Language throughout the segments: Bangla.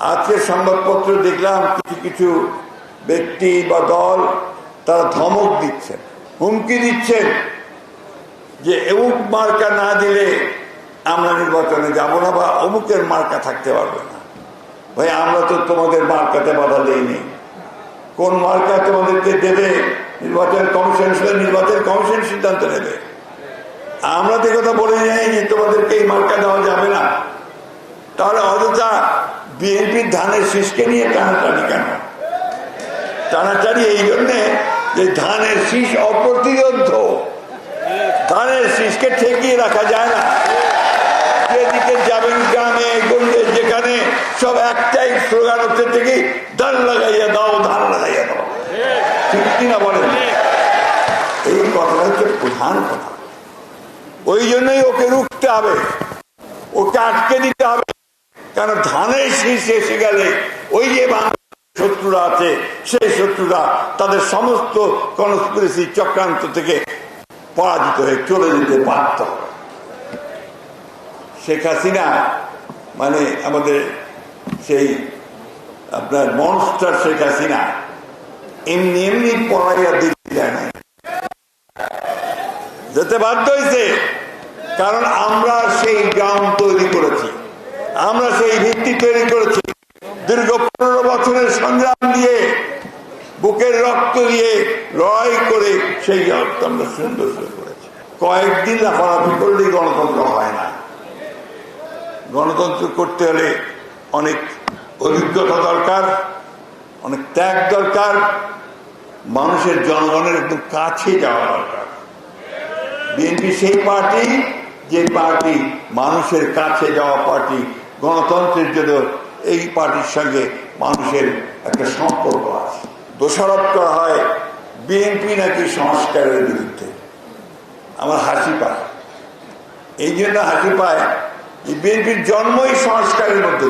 আজকের সংবাদপত্র দেখলাম কিছু কিছু ব্যক্তি বা দল তারা ধমক দিচ্ছেন, হুমকি দিচ্ছেন যে অমুক মার্কা না দিলে আমরা নির্বাচনে যাব না বা অমুকের মার্কা থাকতে পারবে না। ভাই, আমরা তো তোমাদের মার্কাতে বাধা দেইনি। কোন মার্কা তোমাদেরকে দেবে? নির্বাচন কমিশন নির্বাচন কমিশন সিদ্ধান্ত নেবে। আমরা তো কথা বলে যাই যে তোমাদেরকে এই মার্কা দেওয়া যাবে না। তাহলে অযথা বিএনপির ধানের শীষকে নিয়ে টানাটানি কেন টানাটানি এই জন্যে যে ধানের শীষ অপ্রতিরোধ ধানের শীষকে ঠেকিয়ে রাখা যায় না যেদিকে যাবেন গ্রামে গঞ্জে যেখানে সব একটাই স্লোগান হচ্ছে থেকে ধান লাগাইয়া দাও ধান লাগাইয়া দাও ঠিক কিনা বলেন এই কথাটা হচ্ছে প্রধান কথা ওই জন্যই ওকে রুখতে হবে ওকে আটকে দিতে হবে কারণ ধানের শীষ এসে গেলে ওই যে শত্রুরা আছে, সেই শত্রুরা তাদের সমস্ত কনস্পিরেসি চক্রান্ত থেকে পরাজিত হয়ে চলে যেতে পারত শেখ হাসিনা মানে আমাদের সেই আপনার মনস্টার শেখ হাসিনা, এমনি এমনি পড়াইয়া দিতে যায় না যেতে বাধ্য হয়েছে, কারণ আমরা সেই গ্রাউন্ড তৈরি করেছি। আমরা সেই ভিত্তি তৈরি করেছি। দীর্ঘ পনেরো বছরের সংগ্রাম দিয়ে, বুকের রক্ত দিয়ে লড়াই করে সেই রক্ত আমরা সুন্দর করে করেছি। কয়েকদিন লাফালাফি করলেই গণতন্ত্র হয় না। গণতন্ত্র করতে হলে অনেক অভিজ্ঞতা দরকার, অনেক ত্যাগ দরকার, মানুষের জনগণের একদম কাছে যাওয়া দরকার। বিএনপি সেই পার্টি, যে পার্টি মানুষের কাছে যাওয়া পার্টি গণতন্ত্রের জন্য এই পার্টির সঙ্গে মানুষের একটা সম্পর্ক আছে। দোষারোপ করা হয় বিএনপি নাকি সংস্কারের বিরুদ্ধে। আমার হাসি পায়। এই জন্য হাসি পায় বিএনপির জন্মই সংস্কারের মধ্যে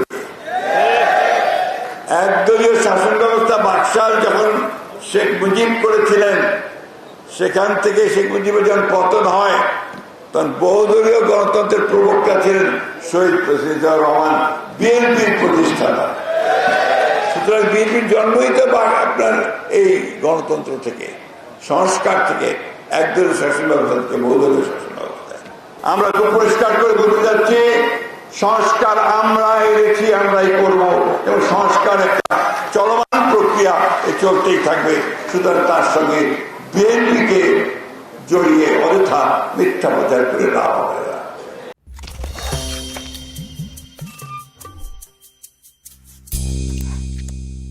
একদলীয় শাসন ব্যবস্থা বাকশাল যখন শেখ মুজিব করেছিলেন, সেখান থেকে শেখ মুজিবের যখন পতন হয় তখন বহুদলীয় গণতন্ত্রের প্রবক্তা ছিলেন শহীদ প্রেসিডেন্ট রহমান, বিএনপির প্রতিষ্ঠাতা। সুতরাং বিএনপির জন্মই তো আপনার এই গণতন্ত্র থেকে, সংস্কার থেকে, একদলীয় শাসন ব্যবস্থা থেকে, বহুদলীয় শাসন ব্যবস্থায় আমরা খুব পরিষ্কার করে বলতে যাচ্ছি সংস্কার আমরা এনেছি আমরাই করব এবং সংস্কার একটা চলমান প্রক্রিয়া চলতেই থাকবে। সুতরাং তার সঙ্গে বিএনপিকে জড়িয়ে অযথা মিথ্যা প্রচার করে লাভ হবে।